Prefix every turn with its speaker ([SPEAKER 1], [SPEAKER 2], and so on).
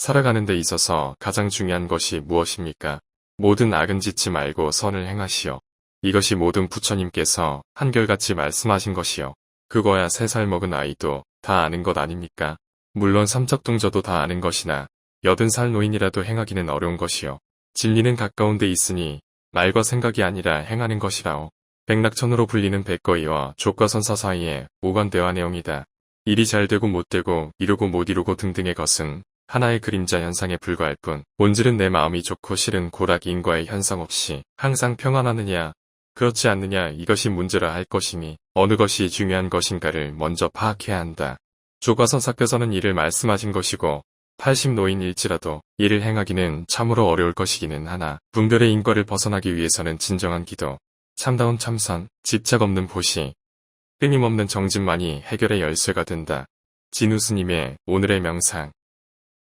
[SPEAKER 1] 살아가는 데 있어서 가장 중요한 것이 무엇입니까? 모든 악은 짓지 말고 선을 행하시오. 이것이 모든 부처님께서 한결같이 말씀하신 것이요. 그거야 세 살 먹은 아이도 다 아는 것 아닙니까? 물론 삼척동저도 다 아는 것이나 여든 살 노인이라도 행하기는 어려운 것이요. 진리는 가까운 데 있으니 말과 생각이 아니라 행하는 것이라오. 백낙천으로 불리는 백거이와 족과선사 사이에 오관대화 내용이다. 일이 잘 되고 못 되고 이루고 못 이루고 등등의 것은 하나의 그림자 현상에 불과할 뿐 본질은 내 마음이 좋고 싫은 고락 인과의 현상 없이 항상 평안하느냐 그렇지 않느냐 이것이 문제라 할 것이니 어느 것이 중요한 것인가를 먼저 파악해야 한다. 조과선사께서는 이를 말씀하신 것이고 80노인일지라도 이를 행하기는 참으로 어려울 것이기는 하나 분별의 인과를 벗어나기 위해서는 진정한 기도, 참다운 참선, 집착 없는 보시, 끊임없는 정진만이 해결의 열쇠가 된다. 진우 스님의 오늘의 명상